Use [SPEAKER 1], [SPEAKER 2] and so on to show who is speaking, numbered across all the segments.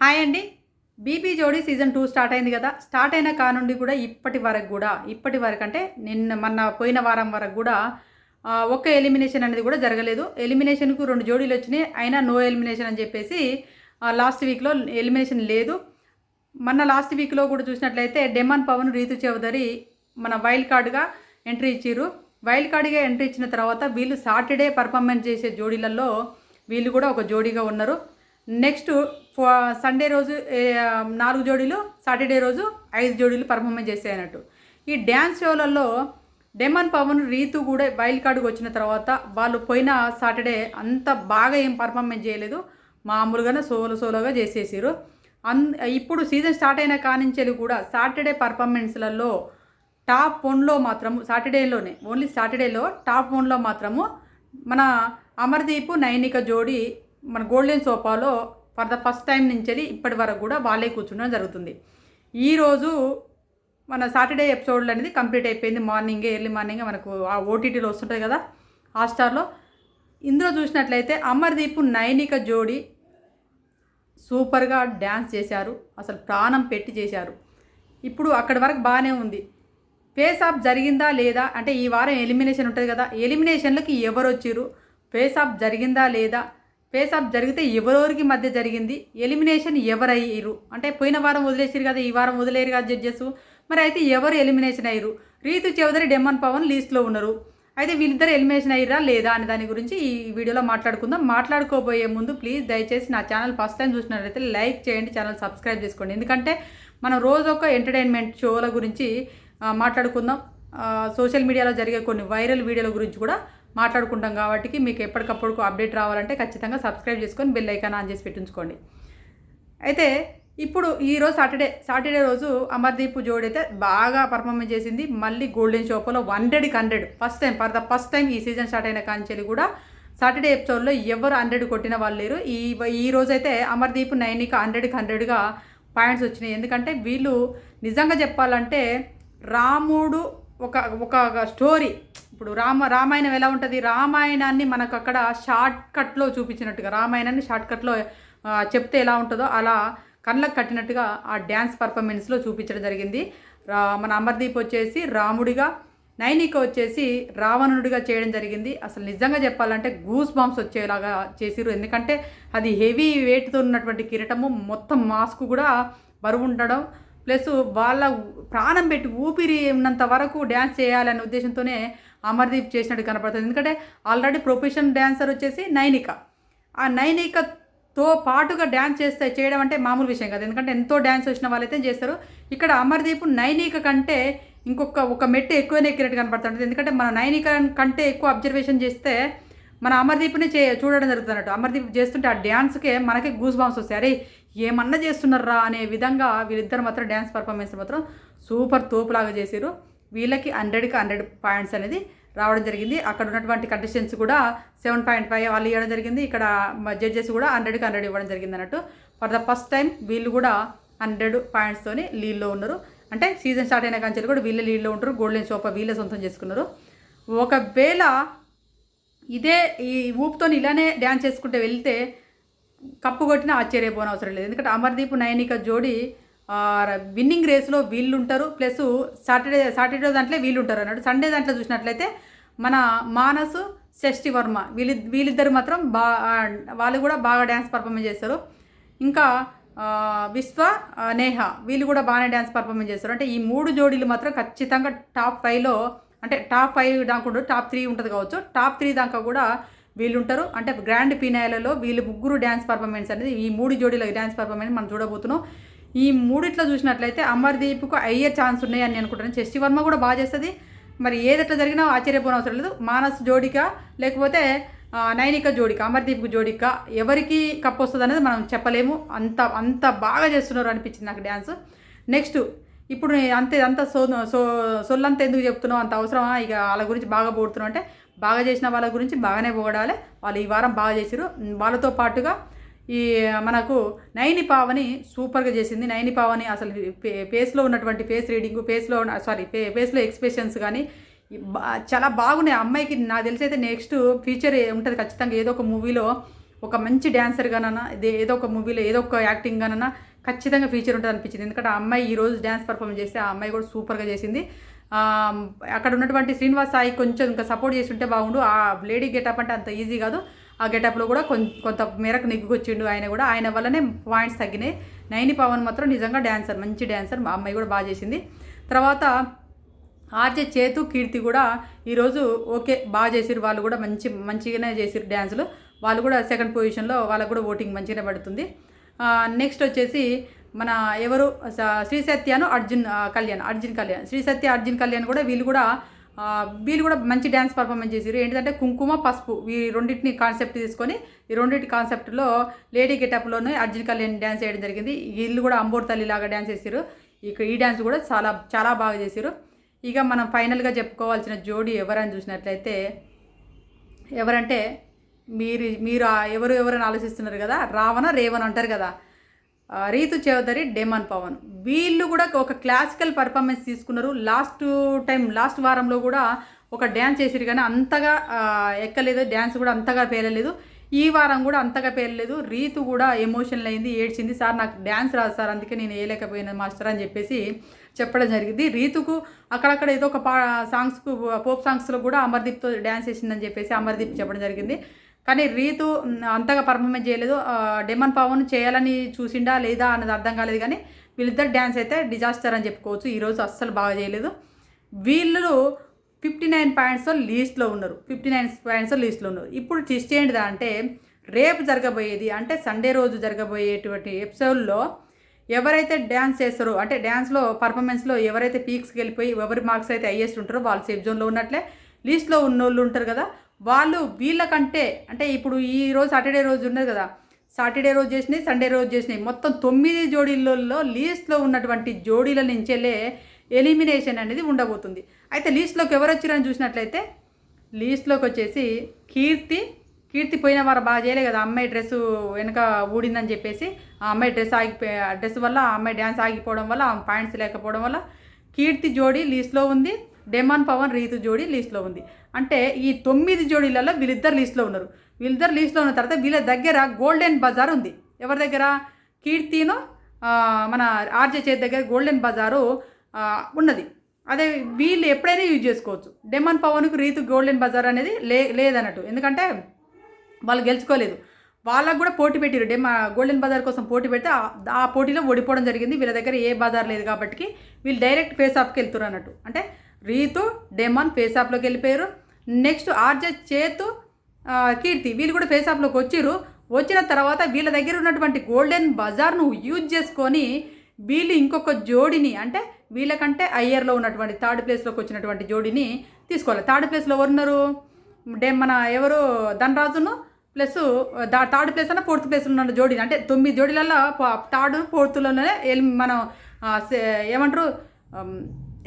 [SPEAKER 1] Hi అండి. BP జోడీ season two start అయింది కదా. స్టార్ట్ అయిన కానుండి కూడా ఇప్పటి వరకు కూడా ఇప్పటి వరకు అంటే నిన్న మొన్న పోయిన వారం వరకు కూడా ఆ, ఒక్క ఎలిమినేషన్ అనేది కూడా జరగలేదు. ఎలిమినేషన్కు రెండు జోడీలు వచ్చినాయి. అయినా నో ఎలిమినేషన్ అని చెప్పేసి లాస్ట్ వీక్లో ఎలిమినేషన్ లేదు. మొన్న లాస్ట్ వీక్లో కూడా చూసినట్లయితే డెమన్ పవన్ రీతు చౌదరి మన వైల్డ్ కార్డ్గా ఎంట్రీ ఇచ్చిర్రు. వైల్డ్ కార్డ్గా ఎంట్రీ ఇచ్చిన తర్వాత వీళ్ళు సాటర్డే పర్ఫార్మెన్స్ చేసే జోడీలలో వీళ్ళు కూడా ఒక జోడీగా ఉన్నారు. నెక్స్ట్ సండే రోజు నాలుగు జోడీలు సాటర్డే రోజు ఐదు జోడీలు పర్ఫార్మెన్స్ చేసే అన్నట్టు. ఈ డ్యాన్స్ షోలలో డెమన్ పవన్ రీతు కూడా వైల్డ్ కార్డుకు వచ్చిన తర్వాత వాళ్ళు పోయిన సాటర్డే అంత బాగా ఏం పర్ఫార్మెన్స్ చేయలేదు. మామూలుగానే సోలో సోలోగా చేసేసారు అన్ ఇప్పుడు సీజన్ స్టార్ట్ అయిన కానించెలు కూడా సాటర్డే పర్ఫార్మెన్స్లలో టాప్ వన్లో మాత్రము సాటర్డేలోనే ఓన్లీ సాటర్డేలో టాప్ వన్లో మాత్రము మన అమర్దీప్ నైనిక జోడి మన గోల్డెన్ సోఫాలో ఫర్ ద ఫస్ట్ టైం నుంచి ఇప్పటి వరకు కూడా వాళ్ళే కూర్చుండడం జరుగుతుంది. ఈరోజు మన సాటర్డే ఎపిసోడ్లు అనేది కంప్లీట్ అయిపోయింది. మార్నింగే ఎర్లీ మార్నింగే మనకు ఆ ఓటీటీలో వస్తుంటుంది కదా హాట్స్టార్లో ఇందులో చూసినట్లయితే అమర్దీప్ నైనిక జోడి సూపర్గా డ్యాన్స్ చేశారు. అసలు ప్రాణం పెట్టి చేశారు. ఇప్పుడు అక్కడి వరకు బాగానే ఉంది. ఫేస్ ఆఫ్ జరిగిందా లేదా అంటే ఈ వారం ఎలిమినేషన్ ఉంటుంది కదా ఎలిమినేషన్లకి ఎవరు వచ్చిర్రు ఫేస్ ఆఫ్ జరిగిందా లేదా? ఫేస్ ఆఫ్ జరిగితే ఎవరెవరికి మధ్య జరిగింది? ఎలిమినేషన్ ఎవరయ్యారు అంటే పోయిన వారం వదిలేసారు కదా ఈ వారం వదిలేరు కదా జడ్జెస్ మరి అయితే ఎవరు ఎలిమినేషన్ అయ్యారు రీతు చౌదరి డెమన్ పవన్ లీస్ట్లో ఉన్నారు. అయితే వీళ్ళిద్దరు ఎలిమినేషన్ అయ్యారా లేదా అనే దాని గురించి ఈ వీడియోలో మాట్లాడుకుందాం. మాట్లాడుకోబోయే ముందు ప్లీజ్ దయచేసి నా ఛానల్ ఫస్ట్ టైం చూసినట్లయితే లైక్ చేయండి ఛానల్ సబ్స్క్రైబ్ చేసుకోండి. ఎందుకంటే మనం రోజు ఒక ఎంటర్టైన్మెంట్ షోల గురించి మాట్లాడుకుందాం. సోషల్ మీడియాలో జరిగే కొన్ని వైరల్ వీడియోల గురించి కూడా మాట్లాడుకుంటాం కాబట్టి మీకు ఎప్పటికప్పుడు అప్డేట్ రావాలంటే ఖచ్చితంగా సబ్స్క్రైబ్ చేసుకొని బెల్ ఐకాన్ ఆన్ చేసి పెట్టించుకోండి. అయితే ఇప్పుడు ఈరోజు సాటర్డే సాటర్డే రోజు అమర్దీప్ జోడి అయితే బాగా పర్ఫార్మెన్స్ చేసింది. మళ్ళీ గోల్డెన్ షోపోలో హండ్రెడ్కి hundred first time for the first time ఈ సీజన్ స్టార్ట్ అయిన కాంచెలి కూడా సాటర్డే ఎపిసోడ్లో ఎవరు హండ్రెడ్ కొట్టిన వాళ్ళు లేరు. ఈ ఈ రోజు అయితే అమర్దీప్ నైనిక హండ్రెడ్కి హండ్రెడ్గా పాయింట్స్ వచ్చినాయి. ఎందుకంటే వీళ్ళు నిజంగా చెప్పాలంటే రాముడు ఒక ఒక స్టోరీ ఇప్పుడు రామ రామాయణం ఎలా ఉంటుంది? రామాయణాన్ని మనకు అక్కడ షార్ట్ కట్లో చూపించినట్టుగా రామాయణాన్ని షార్ట్ కట్లో చెప్తే ఎలా ఉంటుందో అలా కళ్ళకు కట్టినట్టుగా ఆ డ్యాన్స్ పర్ఫార్మెన్స్లో చూపించడం జరిగింది. రా మన అమర్దీప్ వచ్చేసి రాముడిగా నైనిక వచ్చేసి రావణుడిగా చేయడం జరిగింది. అసలు నిజంగా చెప్పాలంటే గూస్ బాంబ్స్ వచ్చేలాగా చేసిరు ఎందుకంటే అది హెవీ వెయిట్తో ఉన్నటువంటి కిరీటము మొత్తం మాస్క్ కూడా బరువు ఉండడం ప్లస్ వాళ్ళ ప్రాణం పెట్టి ఊపిరి ఉన్నంత వరకు డ్యాన్స్ చేయాలనే ఉద్దేశంతోనే అమర్దీప్ చేసినట్టు కనపడుతుంది. ఎందుకంటే ఆల్రెడీ ప్రొఫెషనల్ డ్యాన్సర్ వచ్చేసి నైనిక. ఆ నైనికతో పాటుగా డ్యాన్స్ చేస్తే చేయడం అంటే మామూలు విషయం కాదు. ఎందుకంటే ఎంతో డ్యాన్స్ వచ్చిన వాళ్ళైతే చేస్తారు? ఇక్కడ అమర్దీప్ నైనిక కంటే ఇంకొక ఒక మెట్టు ఎక్కువనే ఎక్కినట్టు కనపడుతుంది ఎందుకంటే మన నైనిక కంటే ఎక్కువ అబ్జర్వేషన్ చేస్తే మన అమర్దీప్ని చే చూడడం జరుగుతున్నట్టు అమర్దీప్ చేస్తుంటే ఆ డ్యాన్స్కే మనకి గూస్ బాంబ్స్ వస్తాయి. అరే ఏమన్నా చేస్తున్నారా అనే విధంగా వీళ్ళిద్దరు మాత్రం డ్యాన్స్ పర్ఫార్మెన్స్ మాత్రం సూపర్ తోపులాగా చేశారు వీళ్ళకి హండ్రెడ్కి హండ్రెడ్ పాయింట్స్ అనేది రావడం జరిగింది. అక్కడ ఉన్నటువంటి కంటెస్టెంట్స్ కూడా సెవెన్ పాయింట్ ఫైవ్ వాళ్ళు ఇవ్వడం జరిగింది. ఇక్కడ జడ్జెస్ కూడా హండ్రెడ్కి హండ్రెడ్ ఇవ్వడం జరిగింది అన్నట్టు. ఫర్ ద ఫస్ట్ టైం వీళ్ళు కూడా హండ్రెడ్ పాయింట్స్తోని లీడ్లో ఉన్నారు. అంటే సీజన్ స్టార్ట్ అయిన కంచెలు కూడా వీళ్ళే లీడ్లో ఉంటారు. గోల్డెన్ సోఫా వీళ్ళే సొంతం చేసుకున్నారు. ఒకవేళ ఇదే ఈ ఊపుతో ఇలానే డ్యాన్స్ చేసుకుంటూ వెళ్తే కప్పు కొట్టినా ఆశ్చర్యపోని అవసరం లేదు. ఎందుకంటే అమర్దీప్ నయనిక జోడి విన్నింగ్ రేస్లో వీళ్ళు ఉంటారు ప్లస్ సాటర్డే సాటర్డే దాంట్లో వీళ్ళు ఉంటారు అన్నట్టు. సండే దాంట్లో చూసినట్లయితే మన మానస్ షష్ఠి వర్మ వీళ్ళి వీళ్ళిద్దరు మాత్రం బా వాళ్ళు కూడా బాగా డ్యాన్స్ పర్ఫార్మెన్స్ చేస్తారు. ఇంకా విశ్వ నేహ వీళ్ళు కూడా బాగానే డ్యాన్స్ పర్ఫార్మెన్స్ చేస్తారు. అంటే ఈ మూడు జోడీలు మాత్రం ఖచ్చితంగా టాప్ ఫైవ్లో అంటే టాప్ ఫైవ్ దాకా టాప్ త్రీ ఉంటుంది కావచ్చు. టాప్ త్రీ దాకా కూడా వీళ్ళు ఉంటారు అంటే గ్రాండ్ ఫినాయిలలో వీళ్ళు ముగ్గురు డ్యాన్స్ పర్ఫార్మెన్స్ అనేది ఈ మూడు జోడీల డ్యాన్స్ పర్ఫార్మెన్స్ మనం చూడబోతున్నాం. ఈ మూడిట్లో చూసినట్లయితే అమర్దీప్కు అయ్యే ఛాన్స్ ఉన్నాయని అనుకుంటాను శశి వర్మ కూడా బాగా చేస్తుంది. మరి ఏదట్లా జరిగినా ఆశ్చర్యపోని అవసరం లేదు. మానస్ జోడిక లేకపోతే నైనిక జోడిక అమర్దీప్కు జోడిక ఎవరికి కప్ వస్తుంది అనేది మనం చెప్పలేము. అంత అంత బాగా చేస్తున్నారు అనిపించింది నాకు డ్యాన్స్. నెక్స్ట్ ఇప్పుడు అంతే అంత సో సో సొల్లంత ఎందుకు చెప్తున్నావు? అంత అవసరమా? ఇక వాళ్ళ గురించి బాగా పోడుతున్నావు అంటే బాగా చేసిన వాళ్ళ గురించి బాగానే పోగడాలి. వాళ్ళు ఈ వారం బాగా చేసారు వాళ్ళతో పాటుగా ఈ మనకు నైని పావని సూపర్గా చేసింది. నైని పావని అసలు ఫేస్లో ఉన్నటువంటి ఫేస్ రీడింగ్ ఫేస్లో ఉన్న సారీ ఫే ఫేస్లో ఎక్స్ప్రెషన్స్ కానీ బా- చాలా బాగున్నాయి. ఆ అమ్మాయికి నాకు తెలిసి అయితే నెక్స్ట్ ఫ్యూచర్ ఉంటుంది ఖచ్చితంగా. ఏదో ఒక మూవీలో ఒక మంచి డ్యాన్సర్గానన్నా ఇది ఏదో ఒక మూవీలో ఏదో ఒక యాక్టింగ్గానన్నా ఖచ్చితంగా ఫీచర్ ఉంటుంది అనిపించింది. ఎందుకంటే ఆ అమ్మాయి ఈ రోజు డ్యాన్స్ పర్ఫామ్ చేస్తే ఆ అమ్మాయి కూడా సూపర్గా చేసింది. అక్కడ ఉన్నటువంటి శ్రీనివాస్ సాయి కొంచెం ఇంకా సపోర్ట్ చేసి ఉంటే బాగుండు. ఆ లేడీ గెటప్ అంటే అంత ఈజీ కాదు. ఆ గెటప్లో కూడా కొంత మేరకు నెగ్గుకొచ్చిండు ఆయన కూడా. ఆయన వల్లనే పాయింట్స్ తగ్గినాయి. నైని పవన్ మాత్రం నిజంగా డ్యాన్సర్ మంచి డ్యాన్సర్ మా అమ్మాయి కూడా బాగా చేసింది. తర్వాత ఆర్జే చేతు కీర్తి కూడా ఈరోజు ఓకే బాగా చేసిరు వాళ్ళు కూడా మంచి మంచిగానే చేసిరు డ్యాన్సులు వాళ్ళు కూడా సెకండ్ పొజిషన్లో వాళ్ళకు కూడా ఓటింగ్ మంచిగానే పడుతుంది. నెక్స్ట్ వచ్చేసి మన ఎవరు? స- శ్రీ సత్యను అర్జున్ కళ్యాణ్ అర్జున్ కళ్యాణ్. శ్రీ సత్య అర్జున్ కళ్యాణ్ కూడా వీళ్ళు కూడా వీళ్ళు కూడా మంచి డ్యాన్స్ పర్ఫార్మెన్స్ చేసారు ఏంటంటే కుంకుమ పసుపు ఈ రెండింటిని కాన్సెప్ట్ తీసుకొని ఈ రెండింటి కాన్సెప్ట్లో లేడీ గెటప్లోనే అర్జున్ కళ్యాణ్ డ్యాన్స్ వేయడం జరిగింది. వీళ్ళు కూడా అంబోర్ తల్లి లాగా డ్యాన్స్ చేసారు ఇక ఈ డ్యాన్స్ కూడా చాలా చాలా బాగా చేసారు ఇక మనం ఫైనల్గా చెప్పుకోవాల్సిన జోడీ ఎవరని చూసినట్లయితే ఎవరంటే మీరు మీరు ఎవరు ఎవరని ఆలోచిస్తున్నారు కదా? రావణ రేవన్ అంటారు కదా? రీతు చౌదరి డేమాన్ పవన్. వీళ్ళు కూడా ఒక క్లాసికల్ పర్ఫార్మెన్స్ తీసుకున్నారు. లాస్ట్ టైం లాస్ట్ వారంలో కూడా ఒక డ్యాన్స్ చేసారు కానీ అంతగా ఎక్కలేదు. డ్యాన్స్ కూడా అంతగా పేలలేదు. ఈ వారం కూడా అంతగా పేలలేదు. రీతు కూడా ఎమోషనల్ అయింది ఏడ్చింది. సార్ నాకు డ్యాన్స్ రాదు సార్ అందుకే నేను వేయలేకపోయినా మాస్టర్ అని చెప్పేసి చెప్పడం జరిగింది. రీతుకు అక్కడక్కడ ఏదో ఒక పా సాంగ్స్కు పోప్ సాంగ్స్లో కూడా అమర్దీప్తో డ్యాన్స్ చేసిందని చెప్పేసి అమర్దీప్ చెప్పడం జరిగింది. కానీ రీతు అంతగా పర్ఫార్మెన్స్ చేయలేదు. డెమన్ పవన్ చేయాలని చూసిండా లేదా అన్నది అర్థం కాలేదు కానీ వీళ్ళిద్దరు డ్యాన్స్ అయితే డిజాస్టర్ అని చెప్పుకోవచ్చు. ఈరోజు అస్సలు బాగా చేయలేదు. వీళ్ళు ఫిఫ్టీ నైన్ పాయింట్స్ లీస్ట్లో ఉన్నారు. ఫిఫ్టీ నైన్ పాయింట్స్ లీస్ట్లో ఉన్నారు. ఇప్పుడు ట్విస్ట్ ఏంటిదా అంటే రేపు జరగబోయేది అంటే సండే రోజు జరగబోయేటువంటి ఎపిసోడ్లో ఎవరైతే డ్యాన్స్ చేస్తారో అంటే డ్యాన్స్లో పర్ఫార్మెన్స్లో ఎవరైతే పీక్స్కి వెళ్ళిపోయి ఎవరి మార్క్స్ అయితే హైయెస్ట్ ఉంటారో వాళ్ళు సేఫ్ జోన్లో ఉన్నట్లే. లీస్ట్లో ఉన్న వాళ్ళు ఉంటారు కదా వాళ్ళు వీళ్ళకంటే అంటే ఇప్పుడు ఈ రోజు సాటర్డే రోజు ఉన్నది కదా సాటర్డే రోజు చేసినాయి సండే రోజు చేసినాయి. మొత్తం తొమ్మిది జోడీలలో లీస్ట్లో ఉన్నటువంటి జోడీల నుంచెలే ఎలిమినేషన్ అనేది ఉండబోతుంది. అయితే లీస్ట్లోకి ఎవరు వచ్చారని చూసినట్లయితే లీస్ట్లోకి వచ్చేసి కీర్తి కీర్తి పోయిన వారు బాగా చేయలే కదా అమ్మాయి డ్రెస్ వెనక ఊడిందని చెప్పేసి ఆ అమ్మాయి డ్రెస్ ఆగిపోయి ఆ డ్రెస్ వల్ల ఆ అమ్మాయి డ్యాన్స్ ఆగిపోవడం వల్ల ఆమె పాయింట్స్ లేకపోవడం వల్ల కీర్తి జోడీ లీస్ట్లో ఉంది డెమాన్ పవన్ రీతు జోడీ లీస్ట్లో ఉంది. అంటే ఈ తొమ్మిది జోడీలలో వీళ్ళిద్దరు లీస్ట్లో ఉన్నారు. వీళ్ళిద్దరు లీస్ట్లో ఉన్న తర్వాత వీళ్ళ దగ్గర గోల్డెన్ బజార్ ఉంది. ఎవరి దగ్గర? కీర్తిను మన ఆర్జే చేతి దగ్గర గోల్డెన్ బజారు ఉన్నది. అదే వీళ్ళు ఎప్పుడైనా యూజ్ చేసుకోవచ్చు. డెమన్ పవన్కు రీతు గోల్డెన్ బజార్ అనేది లే లేదన్నట్టు. ఎందుకంటే వాళ్ళు గెలుచుకోలేదు. వాళ్ళకు కూడా పోటీ పెట్టారు. డెమ గోల్డెన్ బజార్ కోసం పోటీ పెడితే ఆ- పోటీలో ఓడిపోవడం జరిగింది. వీళ్ళ దగ్గర ఏ బజార్ లేదు కాబట్టి వీళ్ళు డైరెక్ట్ ఫేస్ ఆఫ్కి వెళ్తున్నారు అన్నట్టు. అంటే రీతు డెమాన్ ఫేస్ ఆఫ్లోకి వెళ్ళిపోయారు. నెక్స్ట్ ఆర్జే చేతు కీర్తి వీళ్ళు కూడా ఫేస్ ఆఫ్లోకి వచ్చిర్రు. వచ్చిన తర్వాత వీళ్ళ దగ్గర ఉన్నటువంటి గోల్డెన్ బజార్ను యూజ్ చేసుకొని వీళ్ళు ఇంకొక జోడిని అంటే వీళ్ళకంటే అయ్యర్లో ఉన్నటువంటి థర్డ్ ప్లేస్లోకి వచ్చినటువంటి జోడిని తీసుకోవాలి. థర్డ్ ప్లేస్లో ఎవరున్నారు? డే మన ఎవరు? ధనరాజును ప్లస్ దా థర్డ్ ప్లేస్ అన్న ఫోర్త్ ప్లేస్లో ఉన్న జోడీని. అంటే తొమ్మిది జోడీలలో థర్డ్ ఫోర్త్లోనే ఎల్- మనం సే- ఏమంటారు?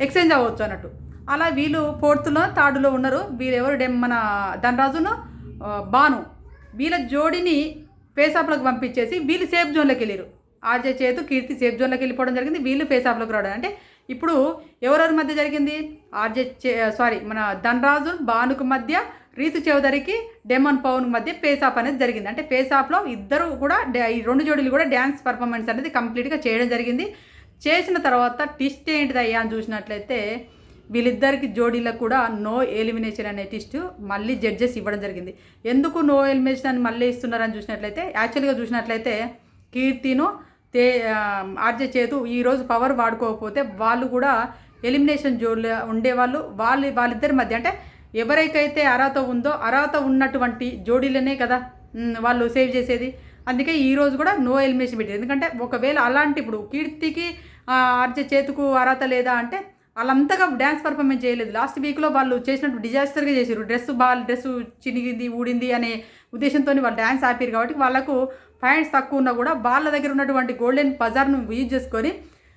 [SPEAKER 1] ఎక్స్చేంజ్ అవ్వచ్చు అన్నట్టు. అలా వీళ్ళు ఫోర్త్లో థర్డ్లో ఉన్నారు. వీళ్ళు ఎవరు మన ధనరాజును బాను. వీళ్ళ జోడిని పేసాప్లోకి పంపించేసి వీళ్ళు సేఫ్ జోన్లోకి వెళ్ళారు ఆర్జే చేతు కీర్తి సేఫ్ జోన్లోకి వెళ్ళిపోవడం జరిగింది. వీళ్ళు పేసాప్లోకి రావడం. అంటే ఇప్పుడు ఎవరెవరి మధ్య జరిగింది? ఆర్జే చే సారీ మన ధనరాజు బానుకు మధ్య రీతు చౌదరికి డెమన్ పవన్ మధ్య పేసాప్ అనేది జరిగింది. అంటే పేసాప్లో ఇద్దరు కూడా ఈ రెండు జోడీలు కూడా డ్యాన్స్ పర్ఫార్మెన్స్ అనేది కంప్లీట్గా చేయడం జరిగింది. చేసిన తర్వాత టిస్ట్ ఏంటిదయ్యా అని చూసినట్లయితే వీళ్ళిద్దరికి జోడీలకు కూడా నో ఎలిమినేషన్ అనే టిస్ట్ మళ్ళీ జడ్జెస్ ఇవ్వడం జరిగింది. ఎందుకు నో ఎలిమినేషన్ అని మళ్ళీ ఇస్తున్నారని చూసినట్లయితే యాక్చువల్గా చూసినట్లయితే కీర్తిను తే ఆర్జే చేతు ఈరోజు పవర్ వాడుకోకపోతే వాళ్ళు కూడా ఎలిమినేషన్ జోన్లో ఉండేవాళ్ళు. వాళ్ళు వాళ్ళిద్దరి మధ్య అంటే ఎవరికైతే అర్హత ఉందో అర్హత ఉన్నటువంటి జోడీలనే కదా వాళ్ళు సేవ్ చేసేది. అందుకే ఈరోజు కూడా నో ఎలిమినేషన్ పెట్టారు. ఎందుకంటే ఒకవేళ అలాంటి ఇప్పుడు కీర్తికి ఆర్జే చేతుకు అర్హత లేదా అంటే వాళ్ళంతగా డ్యాన్స్ పర్ఫార్మెన్స్ చేయలేదు. లాస్ట్ వీక్లో వాళ్ళు చేసినట్టు డిజాస్టర్గా చేశారు డ్రెస్ బాల్ డ్రెస్ చినిగింది ఊడింది అనే ఉద్దేశంతో వాళ్ళు డ్యాన్స్ ఆపారు కాబట్టి వాళ్ళకు పాయింట్స్ తక్కువ ఉన్నా కూడా వాళ్ళ దగ్గర ఉన్నటువంటి గోల్డెన్ బజార్ను యూజ్ చేసుకొని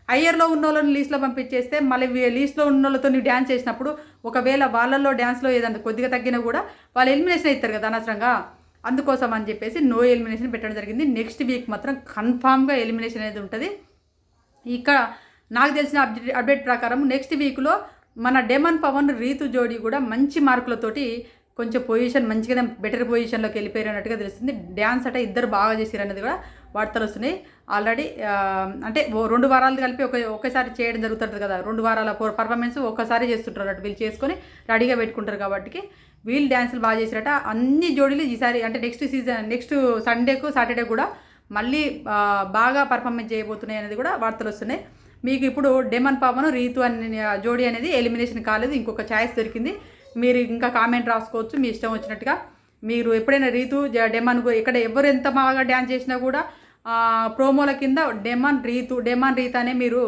[SPEAKER 1] అయ్యర్లో ఉన్న వాళ్ళని లీస్ట్లో పంపించేస్తే మళ్ళీ లీస్ట్లో ఉన్న వాళ్ళతో నువ్వు డ్యాన్స్ చేసినప్పుడు ఒకవేళ వాళ్ళల్లో డ్యాన్స్లో ఏదైనా కొద్దిగా తగ్గినా కూడా వాళ్ళు ఎలిమినేషన్ అవుతారు కదా అనవసరంగా. అందుకోసం అని చెప్పేసి నో ఎలిమినేషన్ పెట్టడం జరిగింది. నెక్స్ట్ వీక్ మాత్రం కన్ఫామ్గా ఎలిమినేషన్ అనేది ఉంటుంది. ఇక్కడ నాకు తెలిసిన అప్డేట్ అప్డేట్ ప్రకారం నెక్స్ట్ వీక్లో మన డెమన్ పవన్ రీతు జోడీ కూడా మంచి మార్కులతోటి కొంచెం పొజిషన్ మంచిగా బెటర్ పొజిషన్లోకి వెళ్ళిపోయారు అన్నట్టుగా తెలుస్తుంది. డ్యాన్స్ అంటే ఇద్దరు బాగా చేశారు అనేది కూడా వార్తలు వస్తున్నాయి. ఆల్రెడీ అంటే రెండు వారాలు కలిపి ఒక ఒకేసారి చేయడం జరుగుతుంది కదా. రెండు వారాల పర్ఫార్మెన్స్ ఒక్కసారి చేస్తుంటారు అన్నట్టు వీళ్ళు చేసుకొని రెడీగా పెట్టుకుంటారు కాబట్టి వీళ్ళు డ్యాన్సులు బాగా చేశారట అన్ని జోడీలు ఈసారి అంటే నెక్స్ట్ సీజన్ నెక్స్ట్ సండేకు సాటర్డే కూడా మళ్ళీ బాగా పర్ఫార్మెన్స్ చేయబోతున్నాయి అనేది కూడా వార్తలు వస్తున్నాయి. మీకు ఇప్పుడు డెమన్ పవన్ రీతు అనే జోడీ అనేది ఎలిమినేషన్ కాలేదు ఇంకొక ఛాయిస్ దొరికింది. మీరు ఇంకా కామెంట్ రాసుకోవచ్చు మీ ఇష్టం వచ్చినట్టుగా. మీరు ఎప్పుడైనా రీతు డెమన్ ఇక్కడ ఎవరు ఎంత బాగా డ్యాన్స్ చేసినా కూడా ప్రోమోల కింద డెమన్ రీతు డెమన్ రీత అనే మీరు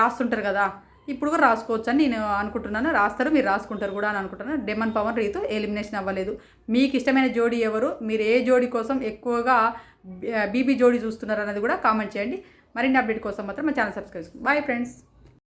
[SPEAKER 1] రాస్తుంటారు కదా. ఇప్పుడు కూడా రాసుకోవచ్చు అని నేను అనుకుంటున్నాను. రాస్తారు మీరు రాసుకుంటారు కూడా అని అనుకుంటున్నాను. డెమన్ పవన్ రీతు ఎలిమినేషన్ అవ్వలేదు. మీకు ఇష్టమైన జోడీ ఎవరు? మీరు ఏ జోడీ కోసం ఎక్కువగా బీబీ జోడీ చూస్తున్నారు అన్నది కూడా కామెంట్ చేయండి. మరిన్ని అప్డేట్ కోసం మాత్రం మా ఛానల్ సబ్స్క్రైబ్ బాయ్ ఫ్రెండ్స్